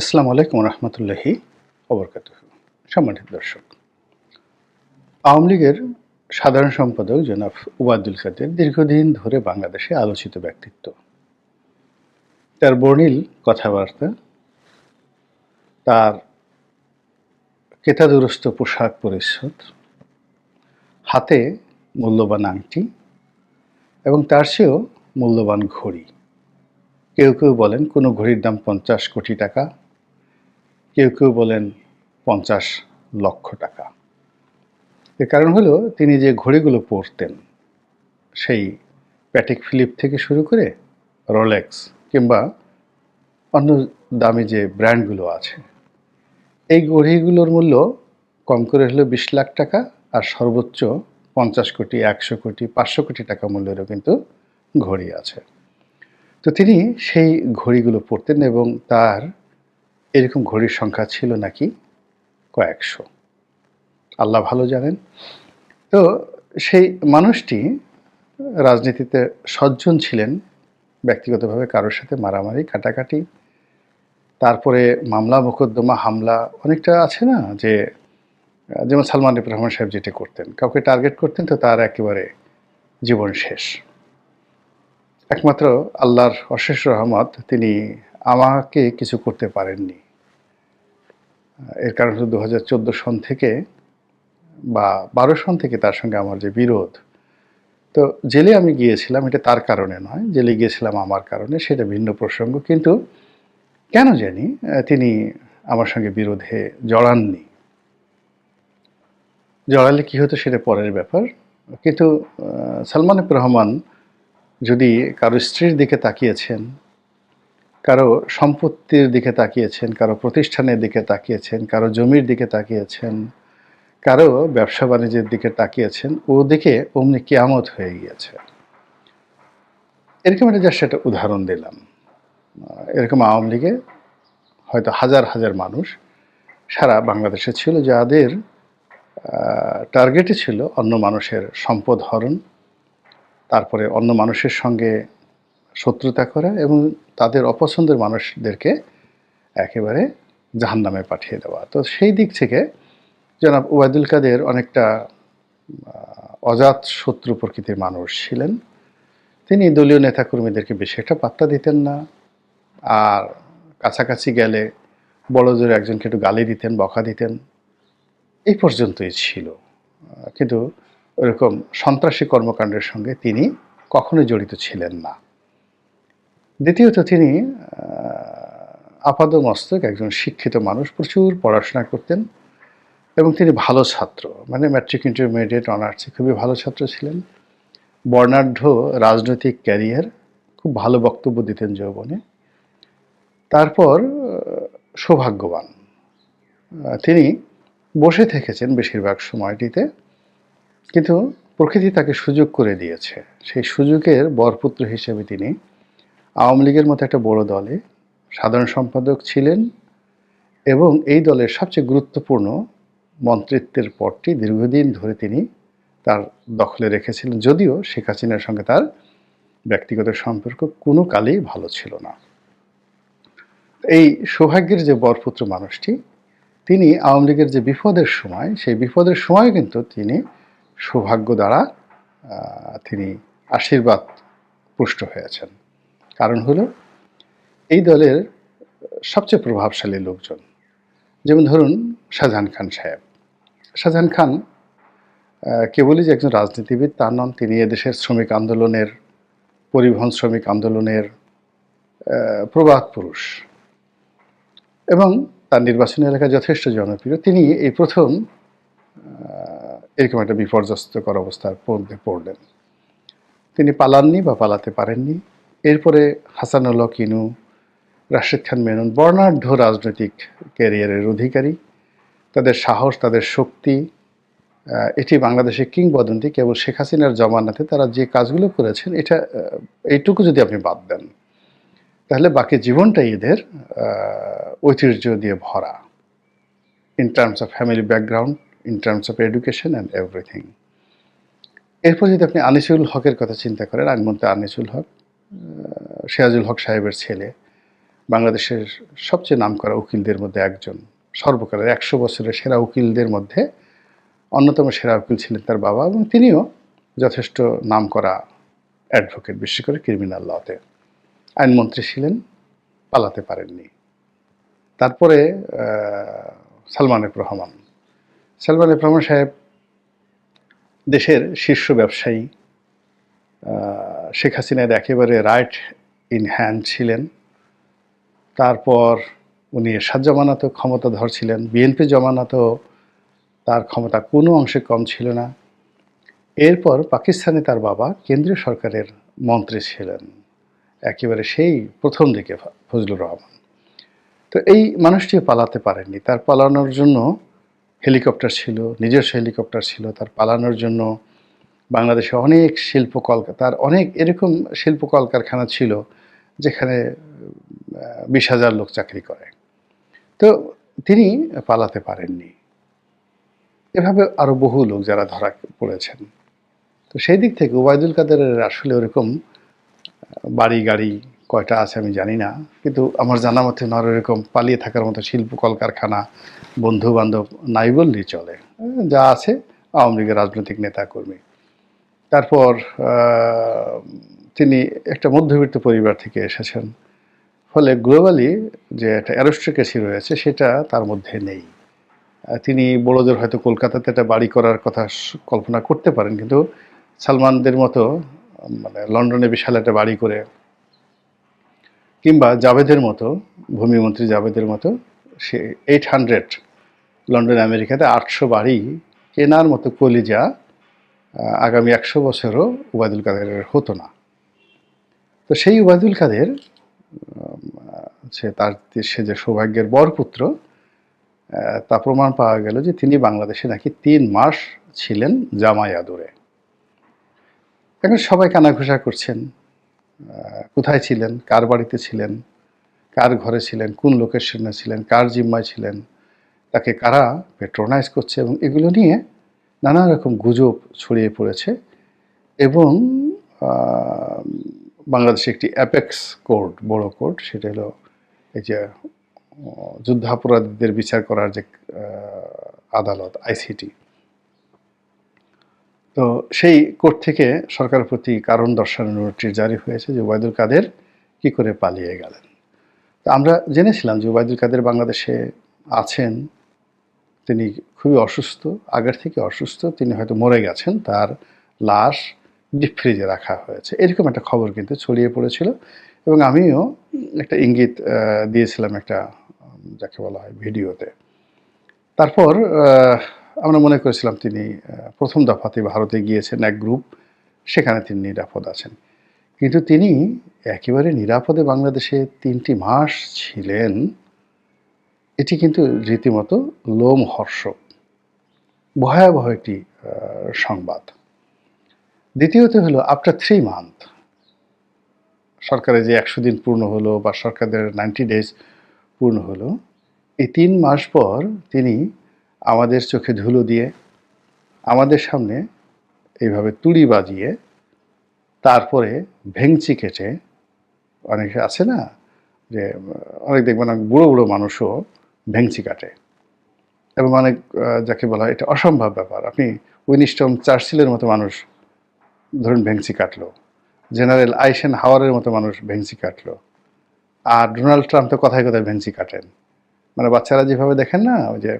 আসসালামু আলাইকুম রহমতুল্লাহি অবরকাত সম্মানিত দর্শক, আওয়ামী লীগের সাধারণ সম্পাদক জনাব উবায়দুল কাদের দীর্ঘদিন ধরে বাংলাদেশে আলোচিত ব্যক্তিত্ব। তার বর্ণিল কথাবার্তা, তার কেতাদুরস্ত পোশাক পরিচ্ছদ, হাতে মূল্যবান আংটি এবং তার চেয়েও মূল্যবান ঘড়ি। কেউ কেউ বলেন কোনো ঘড়ির দাম পঞ্চাশ কোটি টাকা কেউ কেউ বলেন পঞ্চাশ লক্ষ টাকা। এর কারণ হলো তিনি যে ঘড়িগুলো পরতেন, সেই প্যাটিক ফিলিপ থেকে শুরু করে রোলেক্স কিংবা অন্য দামি যে ব্র্যান্ডগুলো আছে, এই ঘড়িগুলোর মূল্য কম করে হলো বিশ লাখ টাকা আর সর্বোচ্চ পঞ্চাশ কোটি, একশো কোটি, পাঁচশো কোটি টাকা মূল্যেরও কিন্তু ঘড়ি আছে। তো তিনি সেই ঘড়িগুলো পরতেন এবং তার এরকম ঘড়ির সংখ্যা ছিল নাকি? কয়েকশো। আল্লাহ ভালো জানেন। তো সেই মানুষটি রাজনীতিতে সজ্জন ছিলেন, ব্যক্তিগতভাবে কারোর সাথে মারামারি, কাটাকাটি। তারপরে মামলা, মোকদ্দমা, হামলা, অনেকটা আছে না? যে, যেমন সালমান ইব রহমান সাহেব যেটা করতেন। কাউকে টার্গেট করতেন, তো তার একেবারে জীবন শেষ। একমাত্র আল্লাহর অশেষ রহমত, তিনি আমাকে কিছু করতে পারেননি। এর কারণ হলো দু হাজার চোদ্দ সন থেকে বা বারো সন থেকে তার সঙ্গে আমার যে বিরোধ। তো জেলে আমি গিয়েছিলাম, এটা তার কারণে নয়, জেলে গিয়েছিলাম আমার কারণে, সেটা ভিন্ন প্রসঙ্গ। কিন্তু কেন জানি তিনি আমার সঙ্গে বিরোধে জড়াননি। জড়ালে কি হতো সেটা পরের ব্যাপার। কিন্তু সালমান রহমান যদি কারও স্ত্রীর দিকে তাকিয়েছেন কারও সম্পত্তির দিকে তাকিয়েছেন, কারও প্রতিষ্ঠানের দিকে তাকিয়েছেন, কারও জমির দিকে তাকিয়েছেন, কারও ব্যবসা বাণিজ্যের দিকে তাকিয়েছেন, ও দিকে অমনি কেয়ামত হয়ে গিয়েছে। এরকম একটা জাস্ট একটা উদাহরণ দিলাম। এরকম আওয়ামী লীগে হয়তো হাজার হাজার মানুষ সারা বাংলাদেশে ছিল, যাদের টার্গেটই ছিল অন্য মানুষের সম্পদ হরণ, তারপরে অন্য মানুষের সঙ্গে শত্রুতা করা এবং তাদের অপছন্দের মানুষদেরকে একেবারে জাহান্নামে পাঠিয়ে দেওয়া। তো সেই দিক থেকে জনাব ওবায়দুল কাদের অনেকটা অজাত শত্রু প্রকৃতির মানুষ ছিলেন। তিনি দলীয় নেতাকর্মীদেরকে বেশি একটা পাত্তা দিতেন না। আর কাছাকাছি গেলে বড় জোরে একজনকে একটু গালি দিতেন, বকা দিতেন। এই পর্যন্তই ছিল। কিন্তু ওরকম সন্ত্রাসী কর্মকাণ্ডের সঙ্গে তিনি কখনোই জড়িত ছিলেন না। দ্বিতীয়ত তিনি আপাদ মস্তক একজন শিক্ষিত মানুষ, প্রচুর পড়াশোনা করতেন এবং তিনি ভালো ছাত্র। মানে ম্যাট্রিক ইন্টারমিডিয়েট অনার্সে খুবই ভালো ছাত্র ছিলেন। বর্ণাঢ্য রাজনৈতিক ক্যারিয়ার খুব ভালো বক্তব্য দিতেন যৌবনে। তারপর সৌভাগ্যবান। তিনি বসে থেকেছেন বেশিরভাগ সময়টিতে, কিন্তু প্রকৃতি তাকে সুযোগ করে দিয়েছে। সেই সুযোগের বরপুত্র হিসেবে তিনি আওয়ামী লীগের মতো একটা বড় দলে সাধারণ সম্পাদক ছিলেন এবং এই দলের সবচেয়ে গুরুত্বপূর্ণ মন্ত্রিত্বের পদটি দীর্ঘদিন ধরে তিনি তার দখলে রেখেছিলেন। যদিও শেখ হাসিনার সঙ্গে তার ব্যক্তিগত সম্পর্ক কোনো কালেই ভালো ছিল না। এই সৌভাগ্যের যে বরপুত্র মানুষটি, তিনি আওয়ামী লীগের যে বিপদের সময়, সেই বিপদের সময় কিন্তু তিনি সৌভাগ্য দ্বারা তিনি আশীর্বাদ পুষ্ট হয়েছেন। কারণ হলো, এই দলের সবচেয়ে প্রভাবশালী লোকজন। যেমন ধরুন শাহজাহান খান সাহেব। শাহজাহান খান কেবলই যে একজন রাজনীতিবিদ, তার নন, তিনি এদেশের শ্রমিক আন্দোলনের, পরিবহন শ্রমিক আন্দোলনের প্রবাদ পুরুষ। এবং তার নির্বাচনী এলাকা যথেষ্ট জনপ্রিয়। তিনি এই প্রথম এরকম একটা বিপর্যস্তকর অবস্থার মধ্যে পড়লেন। তিনি পালাননি বা পালাতে পারেননি। এরপরে হাসানুল্লাহ কিনু রাশেদ খান মেনন, বর্ণাঢ্য রাজনৈতিক ক্যারিয়ারের অধিকারী। তাদের সাহস, তাদের শক্তি এটি বাংলাদেশের কিংবদন্তি, কেবল শেখ হাসিনার জমানাতে তারা যে কাজগুলো করেছেন, এটা এইটুকু যদি আপনি বাদ দেন, তাহলে বাকি জীবনটাই এদের ঐতিহ্য দিয়ে ভরা। In terms of family background in terms of education and everything এরপর যদি আপনি আনিসুল হকের কথা চিন্তা করেন আগমন্ত্রী আনিসুল হক সিরাজুল হক সাহেবের ছেলে, বাংলাদেশের সবচেয়ে নামকরা উকিলদের মধ্যে একজন, সর্বকালের একশো বছরের সেরা উকিলদের মধ্যে অন্যতম সেরা উকিল ছিলেন তার বাবা এবং তিনিও যথেষ্ট নামকরা অ্যাডভোকেট বিশেষ করে ক্রিমিনাল লতে আইনমন্ত্রী ছিলেন, পালাতে পারেননি। তারপরে সালমান এফ রহমান। সালমান এফ রহমান সাহেব দেশের শীর্ষ ব্যবসায়ী শেখ হাসিনার একেবারে রাইট ইন হ্যান্ড ছিলেন। তারপর উনি এরশাদ জমানাতেও ক্ষমতাধর ছিলেন। বিএনপি জমানাতেও তার ক্ষমতা কোনো অংশে কম ছিল না। এরপর পাকিস্তানে তার বাবা কেন্দ্রীয় সরকারের মন্ত্রী ছিলেন। একেবারে সেই প্রথম দিকে ফজলুর রহমান। তো এই মানুষটি পালাতে পারেননি। তার পালানোর জন্য হেলিকপ্টার ছিল, নিজস্ব হেলিকপ্টার ছিল। তার পালানোর জন্য বাংলাদেশে অনেক শিল্প কলকাতা তার অনেক এরকম শিল্প কলকারখানা ছিল যেখানে বিশ হাজার লোক চাকরি করে। তো তিনি পালাতে পারেননি। এভাবে আরও বহু লোক যারা ধরা পড়েছেন। তো সেই দিক থেকে ওবায়দুল কাদেরের আসলে ওরকম বাড়ি গাড়ি কয়টা আছে আমি জানি না, কিন্তু আমার জানা মতে ওনার এরকম পালিয়ে থাকার মতো শিল্প কলকারখানা বন্ধু বান্ধব নাই বললেই চলে। যা আছে আওয়ামী লীগের রাজনৈতিক নেতা কর্মী তারপর তিনি একটা মধ্যবিত্ত পরিবার থেকে এসেছেন। ফলে গ্লোবালি যে একটা অ্যারোস্ট্রিকেসি রয়েছে, সেটা তার মধ্যে নেই। তিনি বড়দের হয়তো কলকাতাতে একটা বাড়ি করার কথা কল্পনা করতে পারেন, কিন্তু সালমানদের মতো মানে লন্ডনে বিশাল একটা বাড়ি করে, কিংবা জাভেদের মতো, ভূমিমন্ত্রী জাভেদের মতো, সে এইট হান্ড্রেড লন্ডন, আমেরিকাতে আটশো বাড়ি কেনার মতো কলিজা আগামী একশো বছরও উবায়দুল কাদেরের হতো না। তো সেই উবায়দুল কাদের সে তার সে যে সৌভাগ্যের বরপুত্র তা প্রমাণ পাওয়া গেল যে তিনি বাংলাদেশে নাকি তিন মাস ছিলেন জামাই আদরে। এখন সবাই কানাঘুষা করছেন কোথায় ছিলেন, কার বাড়িতে ছিলেন, কার ঘরে ছিলেন, কোন লোকেশনে ছিলেন, কার জিম্মায় ছিলেন, তাকে কারা পেট্রোনাইজ করছে এবং এগুলো নিয়ে নানা রকম গুজব ছড়িয়ে পড়েছে এবং বাংলাদেশে একটি অ্যাপেক্স কোর্ট বড় কোর্ট সেটা হলো এই যে যুদ্ধাপরাধীদের বিচার করার যে আদালত আইসিটি তো সেই কোর্ট থেকে সরকারের প্রতি কারণ দর্শানোর নোটিশ জারি হয়েছে যে ওবায়দুল কাদের কি করে পালিয়ে গেলেন। তো আমরা জেনেছিলাম যে ওবায়দুল কাদের বাংলাদেশে আছেন তিনি খুবই অসুস্থ, আগের থেকে অসুস্থ, তিনি হয়তো মরে গেছেন, তার লাশ ডিপ ফ্রিজে রাখা হয়েছে। এরকম একটা খবর কিন্তু ছড়িয়ে পড়েছিল এবং আমিও একটা ইঙ্গিত দিয়েছিলাম একটা যাকে বলা হয় ভিডিওতে। তারপর আমরা মনে করেছিলাম তিনি প্রথম দফাতে ভারতে গিয়েছেন এক গ্রুপ, সেখানে তিনি নিরাপদ আছেন। কিন্তু তিনি একেবারে নিরাপদে বাংলাদেশে তিনটি মাস ছিলেন। এটি কিন্তু রীতিমতো লোমহর্ষক। ভয়াবহ একটি সংবাদ। দ্বিতীয়ত হলো আফটার থ্রি মান্থ সরকারের যে একশো দিন পূর্ণ হলো বা সরকারের নাইনটি ডেজ পূর্ণ হলো, এই তিন মাস পর তিনি আমাদের চোখে ধুলো দিয়ে, আমাদের সামনে এইভাবে তুড়ি বাজিয়ে, তারপরে ভেংচি কেটে, অনেকে আছে না, যে, অনেক দেখবেন অনেক বুড়ো বুড়ো মানুষও ভেংচি কাটে। এবং অনেক যাকে বলা হয়, এটা অসম্ভব ব্যাপার। আপনি উইনিস্টন চার্চিলের মতো মানুষ ধরুন ভেংচি কাটলো। জেনারেল আইসেন হাওয়ারের মতো মানুষ ভেংচি কাটলো। আর ডোনাল্ড ট্রাম্প তো কথায় কথায় ভেংচি কাটেন। মানে বাচ্চারা যেভাবে দেখেন না, ওই যে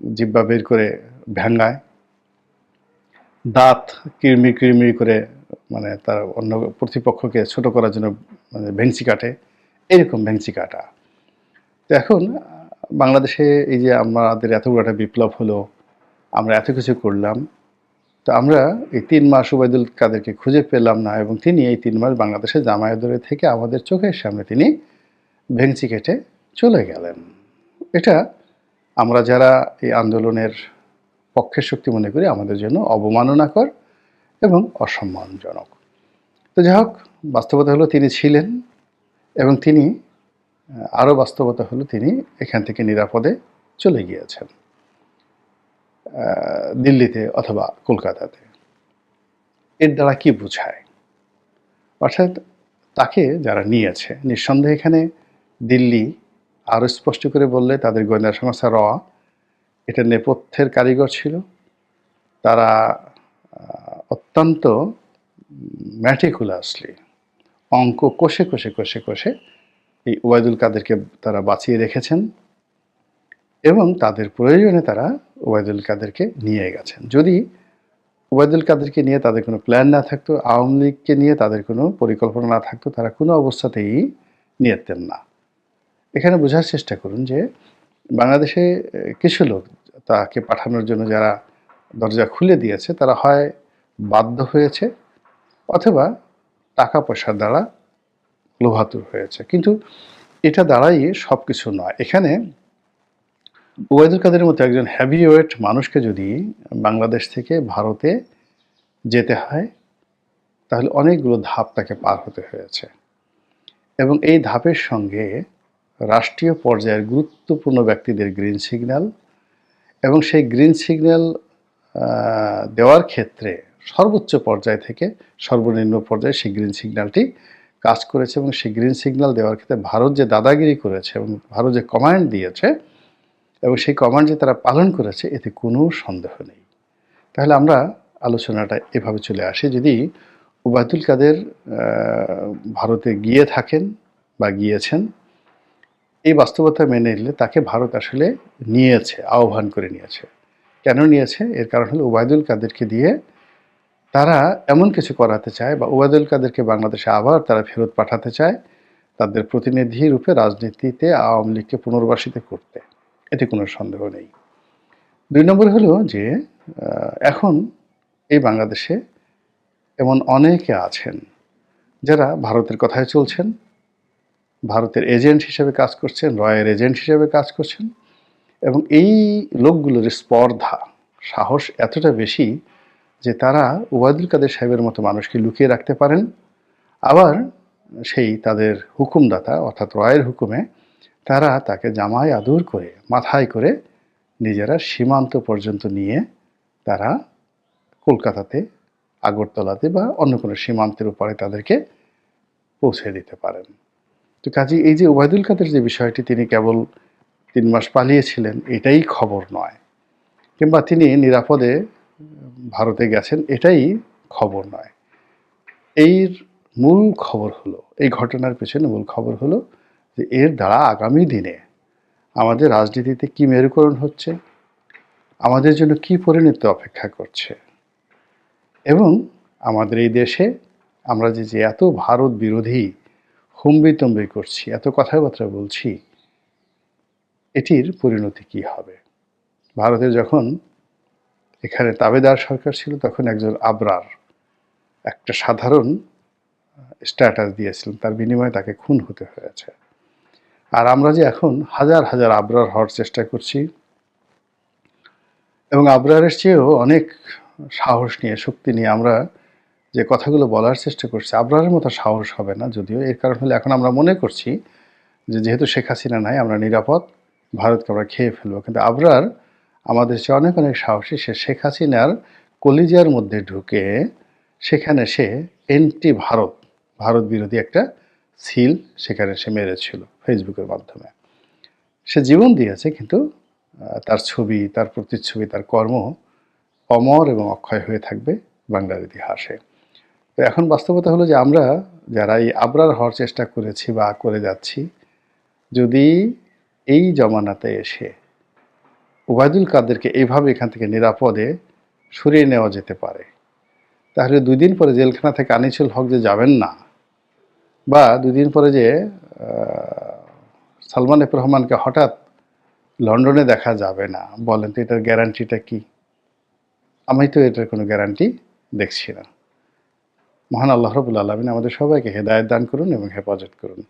জিব্বা বের করে ভ্যাঙ্গায়, দাঁত কিরমির কিরমির করে মানে তার অন্য প্রতিপক্ষকে ছোট করার জন্য মানে ভেংচি কাটে, এরকম ভেংচি কাটা। তো এখন বাংলাদেশে এই যে আমাদের এত বড় একটা বিপ্লব হলো, আমরা এত কিছু করলাম, তো আমরা এই তিন মাস উবায়দুল কাদেরকে খুঁজে পেলাম না এবং তিনি এই তিন মাস বাংলাদেশে জামায়াদরে থেকে আমাদের চোখের সামনে তিনি ভেংচি কেটে চলে গেলেন। এটা আমরা যারা এই আন্দোলনের পক্ষের শক্তি মনে করি, আমাদের জন্য অবমাননাকর এবং অসম্মানজনক। তো যাই হোক, বাস্তবতা হলো তিনি ছিলেন এবং তিনি আরও বাস্তবতা হলো তিনি এখান থেকে নিরাপদে চলে গিয়েছেন দিল্লিতে অথবা কলকাতাতে। এর দ্বারা কি বোঝায়? অর্থাৎ তাকে যারা নিয়েছে, নিঃসন্দেহে এখানে দিল্লি আরও স্পষ্ট করে বললে তাদের গোয়েন্দা সংস্থা র, এটা নেপথ্যের কারিগর ছিল। তারা অত্যন্ত ম্যাটিকুলাসলি অঙ্ক কষে কষে কষে কষে এই ওবায়দুল কাদেরকে তারা বাঁচিয়ে রেখেছেন এবং তাদের প্রয়োজনে তারা ওবায়দুল কাদেরকে নিয়ে গেছেন। যদি ওবায়দুল কাদেরকে নিয়ে তাদের কোনো প্ল্যান না থাকতো, আওয়ামী লীগকে নিয়ে তাদের কোনো পরিকল্পনা না থাকতো, তারা কোনো অবস্থাতেই নিয়েতেন না। এখানে বোঝার চেষ্টা করুন যে বাংলাদেশে কিছু লোক তাকে পাঠানোর জন্য যারা দরজা খুলে দিয়েছে, তারা হয় বাধ্য হয়েছে অথবা টাকা পয়সার দ্বারা লোভাতুর হয়েছে। কিন্তু এটা দ্বারাই সব কিছু নয়। এখানে ওবায়দুল কাদের মতো একজন হ্যাভি ওয়েট মানুষকে যদি বাংলাদেশ থেকে ভারতে যেতে হয়, তাহলে অনেকগুলো ধাপ তাকে পার হতে হয়েছে। এবং এই ধাপের সঙ্গে রাষ্ট্রীয় পর্যায়ের গুরুত্বপূর্ণ ব্যক্তিদের গ্রিন সিগন্যাল এবং সেই গ্রিন সিগন্যাল দেওয়ার ক্ষেত্রে সর্বোচ্চ পর্যায় থেকে সর্বনিম্ন পর্যায়ে সেই গ্রিন সিগন্যালটি কাজ করেছে এবং সেই গ্রিন সিগন্যাল দেওয়ার ক্ষেত্রে ভারত যে দাদাগিরি করেছে এবং ভারত যে কমান্ড দিয়েছে এবং সেই কমান্ড যে তারা পালন করেছে, এতে কোনো সন্দেহ নেই। তাহলে আমরা আলোচনাটা এভাবে চলে আসি। যদি ওবায়দুল কাদের ভারতে গিয়ে থাকেন বা গিয়েছেন, এই বাস্তবতা মেনে নিলে তাকে ভারত আসলে নিয়েছে, আহ্বান করে নিয়েছে। কেন নিয়েছে? এর কারণ হলো ওবায়দুল কাদেরকে দিয়ে তারা এমন কিছু করাতে চায় বা ওবায়দুল কাদেরকে বাংলাদেশে আবার তারা ফেরত পাঠাতে চায় তাদের প্রতিনিধি রূপে রাজনীতিতে আওয়ামী লীগকে পুনর্বাসিত করতে। এতে কোনো সন্দেহ নেই। দুই নম্বর হলো যে এখন এই বাংলাদেশে এমন অনেকে আছেন যারা ভারতের কথায় চলছেন, ভারতের এজেন্ট হিসেবে কাজ করছেন, রয়ের এজেন্ট হিসেবে কাজ করছেন এবং এই লোকগুলোর স্পর্ধা, সাহস এতটা বেশি যে তারা ওবায়দুল কাদের সাহেবের মতো মানুষকে লুকিয়ে রাখতে পারেন। আবার সেই তাদের হুকুমদাতা, অর্থাৎ রয়ের হুকুমে তারা তাকে জামায় আদর করে, মাথায় করে নিজেরা সীমান্ত পর্যন্ত নিয়ে তারা কলকাতাতে, আগরতলাতে বা অন্য কোনো সীমান্তের উপরে তাদেরকে পৌঁছে দিতে পারেন। তো কাজে এই যে ওবায়দুল কাদের যে বিষয়টি, তিনি কেবল তিন মাস পালিয়েছিলেন, এটাই খবর নয়। কিংবা তিনি নিরাপদে ভারতে গেছেন, এটাই খবর নয়। এর মূল খবর হলো, এই ঘটনার পেছনে মূল খবর হলো যে এর দ্বারা আগামী দিনে আমাদের রাজনীতিতে কি মেরুকরণ হচ্ছে, আমাদের জন্য কি পরিণতি অপেক্ষা করছে এবং আমাদের এই দেশে আমরা যে যে এত ভারত বিরোধী হুম্বিতম্বি করছি, এত কথাবার্তা বলছি, এটির পরিণতি কি হবে? ভারতে যখন এখানে তাবেদার সরকার ছিল, তখন একজন আবরার, একটা সাধারণ স্ট্যাটাস দিয়েছিলেন। তার বিনিময়ে তাকে খুন হতে হয়েছে। আর আমরা যে এখন হাজার হাজার আবরার হওয়ার চেষ্টা করছি, এবং আবরারের চেয়েও অনেক সাহস নিয়ে, শক্তি নিয়ে আমরা যে কথাগুলো বলার চেষ্টা করছি, আবরারের মতো সাহস হবে না, যদিও এর কারণ হলে এখন আমরা মনে করছি যে যেহেতু শেখ হাসিনা নাই, আমরা নিরাপদ, ভারতকে আমরা খেয়ে ফেলব। কিন্তু আবরার আমাদের চেয়ে অনেক অনেক সাহসী সে শেখ হাসিনার কলিজিয়ার মধ্যে ঢুকে সেখানে সে এন্টি ভারত ভারত বিরোধী একটা সিল সেখানে সে মেরেছিল ফেসবুকের মাধ্যমে। সে জীবন দিয়েছে কিন্তু তার ছবি, তার প্রতিচ্ছবি, তার কর্ম অমর এবং অক্ষয় হয়ে থাকবে বাংলার ইতিহাসে। তো এখন বাস্তবতা হলো যে আমরা যারা এই আবরার হওয়ার চেষ্টা করেছি বা করে যাচ্ছি, যদি এই জমানাতে এসে ওবায়দুল কাদেরকে এইভাবে এখান থেকে নিরাপদে সরিয়ে নেওয়া যেতে পারে। তাহলে দুই দিন পরে জেলখানা থেকে আনিসুল হক যে যাবেন না, বা দুদিন পরে যে সালমান এফ রহমানকে হঠাৎ লন্ডনে দেখা যাবে না, বলেন তো এটার গ্যারান্টিটা কি? আমি তো এটার কোনো গ্যারান্টি দেখছি না। মহান আল্লাহ রবুল আলমিন আমাদের সবাইকে হেদায়ত দান করুন এবং হেফাজত করুন।